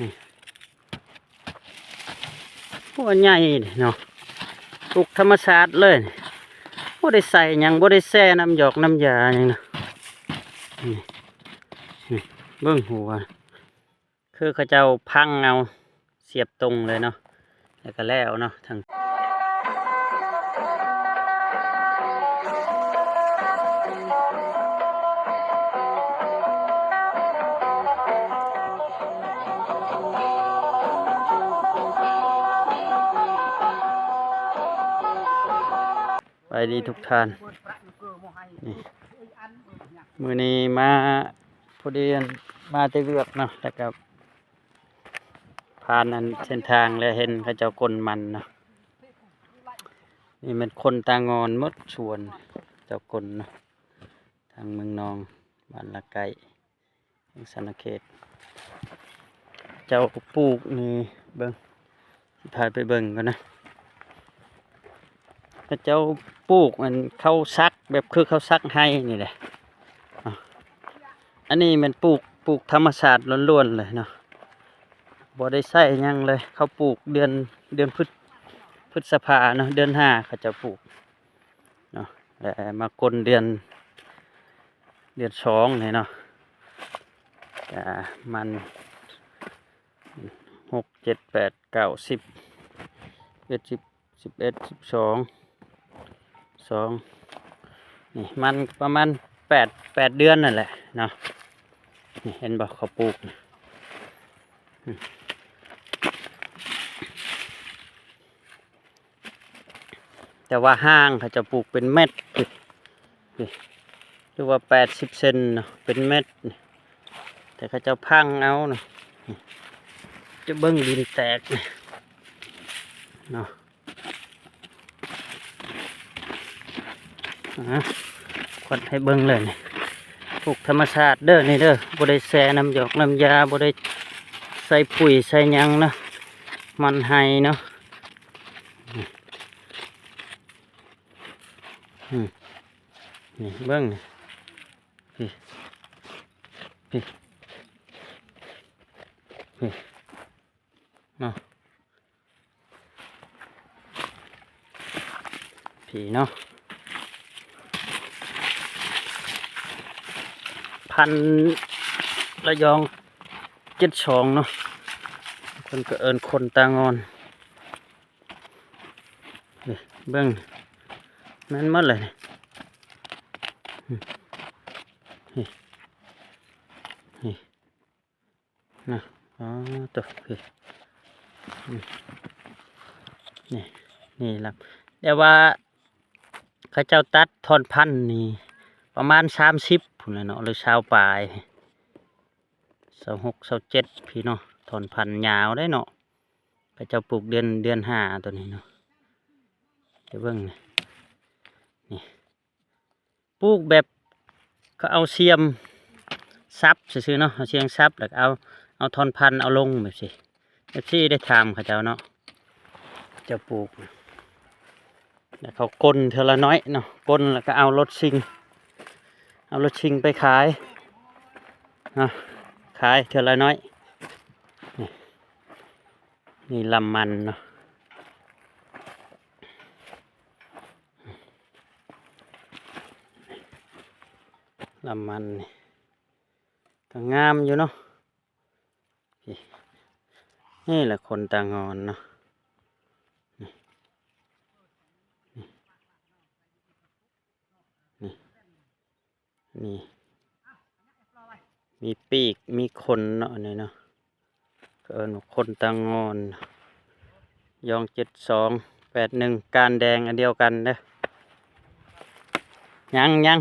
นี่หัวใหญ่เนาะปลูกธรรมชาติเลยบ่ได้ใส่ยังบ่ได้แซ่น้ำหยอกน้ำยาอย่างนะนี่นี่เบื้องหัว คือเขาเจ้าพังเอาเสียบตรงเลยเนาะแล้วก็แล้วเนาะทั้ง ไปดีทุกท่านนี่มือนี้มาพอดีมาจะเลือกเนาะแล้วก็ผ่านนั้นเส้นทางแล้วเห็นเขาเจ้ากลมันเนาะนี่มันคนตางอนมดส่วนเจ้ากลเนาะทางเมืองนองบ้านละไก่ทางสนเขต เจ้าปลูกนี่เบิ่งพาไปเบิ่งกันนะ เขาเจ้าปลูกมันเข้าซักแบบคือเขาซักให้นี่แหละอันนี้มันปลูกปลูกธรรมชาสติล้วนๆเลยเนาะบ่ได้ใส่ยังเลย เขาปลูกเดือนเดือนพฤษพฤษภาเนาะเดือนห้าเขาจะปลูกเนาะแต่มากลเดือน เดือนสองเนี่ยเนาะแต่มันหกเจ็ดแปดเก้าสิบเอ็ดสิบสิบเอ็ดสิบสอง สองนี่มันประมาณแปดแปดเดือนนั่นแหละเนาะนี่เห็นบอกเขาปลูกแต่ว่าห้างเขาจะปลูกเป็นเม็ดนี่นี่หรือว่าแปดสิบเซนเนาะเป็นเม็ดแต่เขาจะพังเอาเนาะจะเบิ้งดินแตกเนาะ อะควัดให้เบิ้งเลยนี่ปลูกธรรมชาติเด้อนี่เด้อบ่ได้แซ่น้ำหยอกน้ำยาบ่ได้ใส่ปุ๋ยใส่ยังเนาะมันไห้เนาะนี่เบิ่งนี่พี่พี่พี่เนาะพี่เนาะ พันระยองเจ็ดสองเนาะคนก็เอินคนตางอนเบิ้งแม่นหมดเลยนี่นี่นะอ๋อตัวพี่อืมนี่นี่ละเดี๋ยวว่าข้าเจ้าตัดทอนพันนี่ประมาณสามสิบ พุ่นแหละเนาะหรือชาวปลายสาหกสาเจ็ดพี่เนาะถอนพันยาวได้เนาะพระเจ้าปลูกเดือนเดือนห้าตัวนี้เนาะเดี๋ยวเบิ่งนี่นี่ปลูกแบบก็เอาเสียมซับซื้อๆเนาะเอาเสียงซับแล้วเอาเอาทอนพันเอาลงแบบสิเอฟซีได้ทำเขาเจ้าเนาะเจะปลูกแล้วเขากลนเทละน้อยเนาะกลนแล้วก็เอารถซิง เอารถชิงไปขายนะขายเท่าไรน้อย นี่ลำมันเนาะลำมันนี่ก็งามอยู่เนาะนี่นี่แหละคนตางอนเนาะนี่นี่นี่ มีมีปีกมีขนเนาะนี่เนาะเกินคนตางอน ยองเจ็ดสองแปดหนึ่งการแดงอันเดียวกันเด้อยังยัง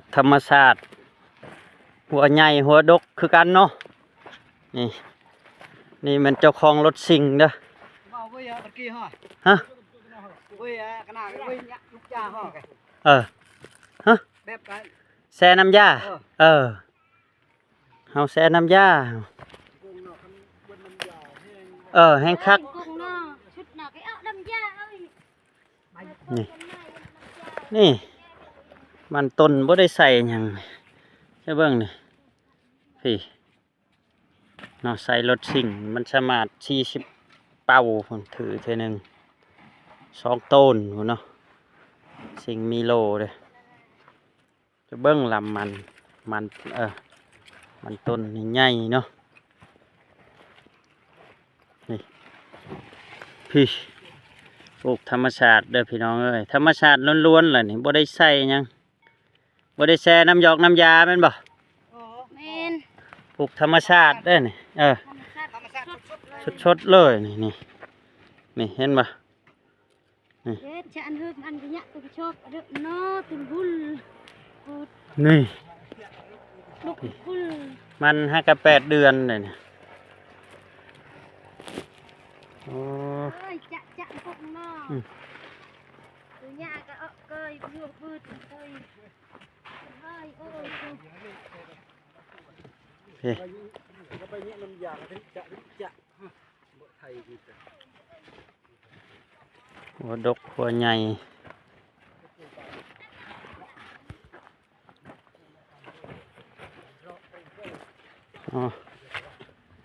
กธรรมชาติ หัวใหญ่หัวดกคือกันเนาะนี่นี่มันเจ้าของรถสิงห์เด้อ Mau với uh, kia hả? ฮะ Với uh, cái nào với nhá, lúc cha hả? Cái เออ bếp cái แซ่น้ำยาเออเออเอาแซ่น้ำยา vùng nó không เออแห้งคักกุ้งเนาะชุดหนั มันต้นบ่ได้ใส่หยังใช่เบิ่งนี่พี่เนาะใส่รถสิ่งมันสามารถ40เป่าพุ่นถือเท่นึงสองต้นพุ่นเนาะสิ่งมีโลเด้อจะเบิ่งลำมันมันเออมันต้นนี่ใหญ่เนาะนี่พี่ปลูกธรรมชาติเด้อพี่น้องเอ้ยธรรมชาติล้วนๆเลยนี่บ่ได้ใส่ยัง บ่ได้แช่น้ำหยอกน้ำยาแม่นบ่โอ้แมนปลูกธรรมชาติเด้อนี่เออธรรมชาติธรรมชาติสดๆเลยชดๆเลยนี่นี่นี่เห็นบ่เด็ดจะอันเฮิมอันกะยะตัวชอบเด้อเนาะตึงบุญกูนี่ลูกบุญมันห้ากับแปดเดือนเลยเนี่ยโอ้เอ้ยจะจะพวกเนาะอืมตัวยาก็เอาเกยเพื่อพืชเกยเฮ้ยโอ้ยกู เฮ้ยก็ไปเนี่ยน้ำยาถึงจะจะฮะบ่ไทยนี่จ้ะหัวดกหัวใหญ่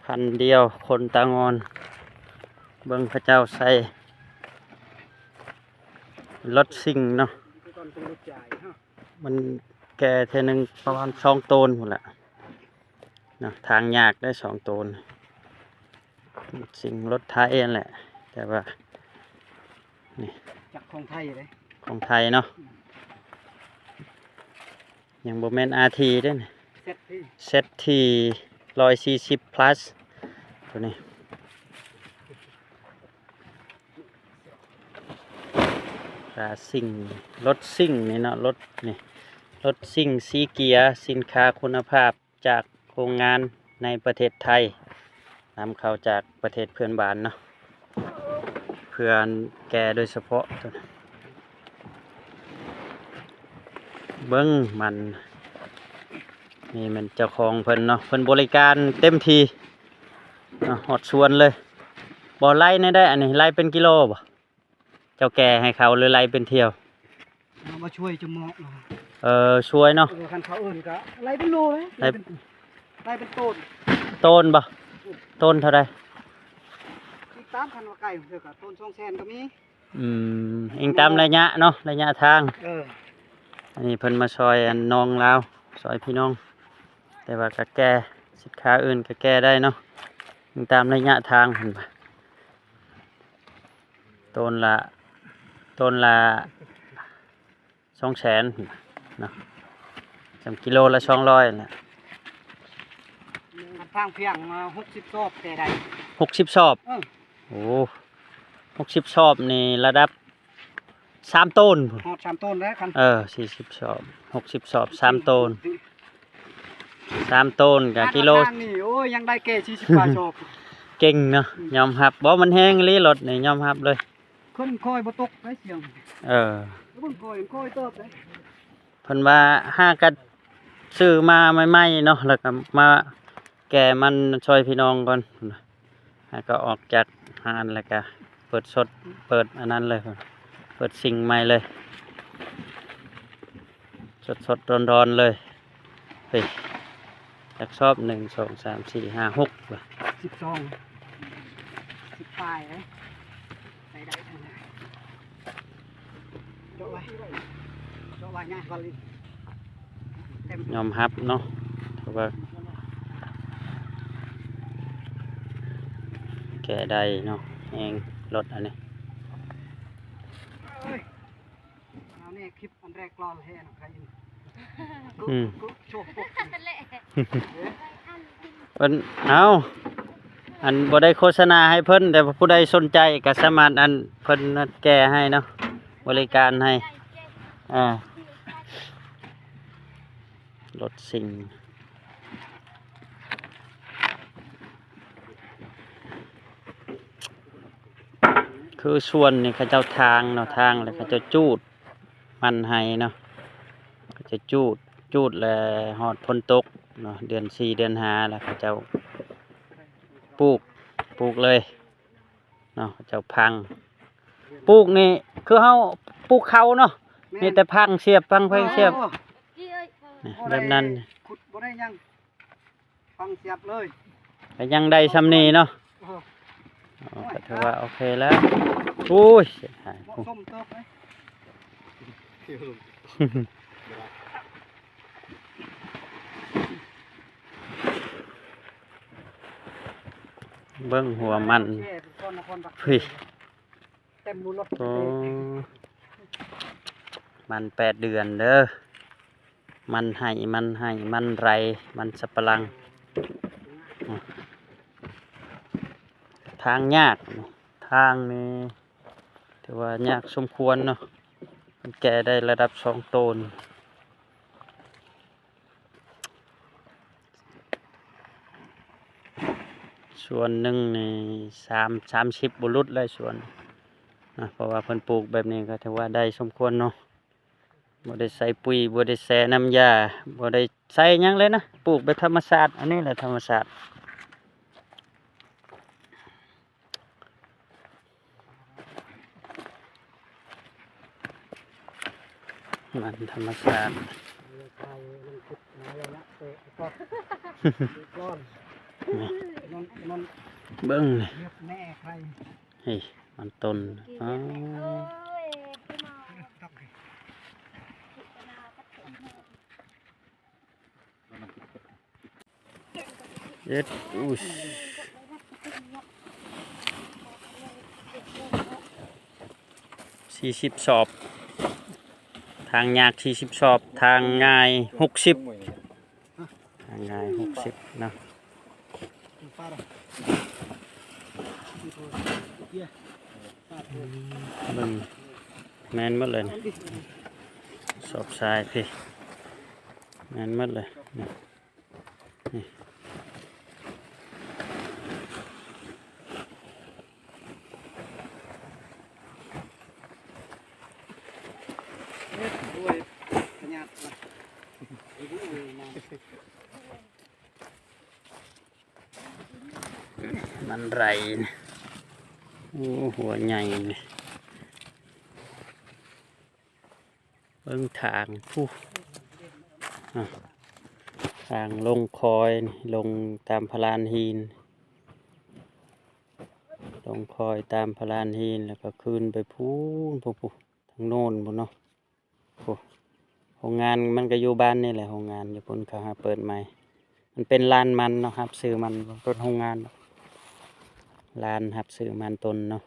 พันเดียวคนตางอน เบิ่งพระเจ้าใส่รถสิ่งเนาะมันแก่เทนึงประมาณสองตนหมดแหละ นะทางยากได้สองโตนสิ่งรถไทยนั่นแหละ แต่ว่าจากของไทยเลยของไทยเนาะยังโบแมนอาทีด้วยนะเซ็ตที่เซตที่ร้อยสี่สิบ plus ตัวนี้ราซิ่งรถซิ่งนี่เนาะรถนี่รถซิ่งสีเกียร์สินค้าคุณภาพจาก โรงงานในประเทศไทยนำเข้าจากประเทศเพื่อนบ้านเนาะเพื่อนแกโดยเฉพาะตัวนี้เบิ้งมันนี่มันเจ้าของเพิ่นเนาะเพิ่นบริการเต็มทีอะหอดชวนเลยบ่ไล่ในได้อันนี้ไล่เป็นกิโลบ่เจ้าแก่ให้เขาหรือไล่เป็นเที่ยวเอามาช่วยจมูกหน่อยเออช่วยเนาะเออคันเขาเอื่นก็ไล่เป็นโลเลย ไล่ไล่เป็นไล่เป็นต้นต้นบ่ต้นเท่าไรอีกตามคันว่าไก่เถอะก็ต้นช่องแซนก็มีอืมอิงตามระยะเนาะระยะทางเอออันนี้เพิ่นมาซอยอันน้องลาวซอยพี่น้อง แต่ว่าก็แก้สินค้าอื่นก็แก้ได้เนาะอิงตามระยะทางเพิ่นว่าต้นละต้นละสองแสนเนาะจำกิโลละสองร้อยแหละ มันทางเพียงมาหกสิบซอบแต่ใด หกสิบชอบเออ โอ้หกสิบชอบนี่ระดับสามต้นพุ่นหอดสามต้นแล้วคันเออสี่สิบชอบหกสิบชอบสามต้นสามต้นกับกิโล ทางนี่โอ้ยยังได้แก่สี่สิบกว่าชอบ เก่งเนาะยอมรับบ่มันแห้งลีรถนี่ยอมรับเลยคนคอยบ่ตกได้เสียงเออแล้วเบิ่งคอยคอยเติบเลยเพิ่นว่าห้ากัดซื้อมาใหม่ๆเนาะแล้วก็มา แก่มันช่วยพี่น้องก่อนแล้วก็ออกจากหานแล้วก็เปิดสดเปิดอันนั้นเลยพุ่นเปิดสิ่งใหม่เลย สดสดร้อนร้อนๆเลยเฮ้ยจากชอบหนึ่งสองสามสี่ห้าหกว่ะสิบสองสิบปลายเลยใส่ได้ทั้งนั้นเจาะไว้เจาะไว้ง่ายกว่าลิ้นเต็มยอมรับเนาะแต่ว่า แก่ได้เนาะเองรถอันนี้เอ้ยเอาเนี่ยคลิปอันแรกกลอนให้นะใครอยู่กุ๊อืมกุ๊โชว์ปุ๊บนั่นแหละเพิ่นเอาอันบ่ได้โฆษณาให้เพิ่นแต่ว่าผู้ใดสนใจก็สามารถอันเพิ่นนัดแก้ให้เนาะบริการให้อ่ารถสิ่ง คือส่วนนี่เขาเจ้าทางเนาะทางแล้วเขาเจ้าจูด มันให้เนาะเขาจะจูดจูดแล้วหอดพ้นตกเนาะเดือนสี่เดือนห้าแล้วเขาเจ้าปลูกปลูกเลยนาะเจ้าพังปลูกนี่คือเฮาปลูกเขาเนาะมีแต่พังเสียบพังเพิ่งเสียบโอ้กี้เอ้ยเออนี่แบบนั้นขุดบ่ได้ยังฟังเสียบเลยก็ยังได้ซำนี้เนาะเอออ๋อก็ ถือว่าโอเคแล้วอุ้ยเสียหายเหมาะโอ้สมเติบไหมเบิ่งหัวมันแช่เป็นก้อนนครบักเฮ้ยเต็มรูรถโอ้มันแปดเดือนเด้อ มันให้ มันให้ มันไร มันสับปะรัง ทางยากทางนี้ถือว่ายากสมควรเนาะมันแก่ได้ระดับสองตนส่วนหนึ่งนี่สามสามสิบบุรุษเลยส่วนนะเพราะว่าเพิ่นปลูกแบบนี้ก็ถือว่าได้สมควรเนาะบ่ได้ใส่ปุ๋ยบ่ได้แส่น้ำยาบ่ได้ใส่ยังเลยนะปลูกแบบธรรมชาติอันนี้แหละธรรมชาติ มันธรรมชาติก้อนนนนนเบิ้งนี่เรียบแน่ใครเฮ้ยมันต้นกี้อ๋อเอ้ยพี่มาตักพิจารณาก็ถึงเย็ดอุ้ยสี่สิบสอบ ทางยากสี่สิบสอบ ทางง่ายหกสิบทางง่ายหกสิบนะฟ้าดเบิ้งแมนมดเลยนะสอบทรายพี่แมนมดเลยนี่นี่ ด้วยขยันนะ มันไรนะโอ้หัวใหญ่นี่เบิ้งทางผู้ทางลงคอยลงตามพลานหิน ลงคอยตามพลานหินแล้วก็ขึ้นไปพูนพูพูทางโน้นพูนเนาะ โรงงานมันก็อยู่บ้านนี่แหละโรงงานอยู่ปุ่นเขาเปิดใหม่ มันเป็นลานมันเนาะครับซื้อมันต้นโรงงานลานครับซื้อมันตนเนาะ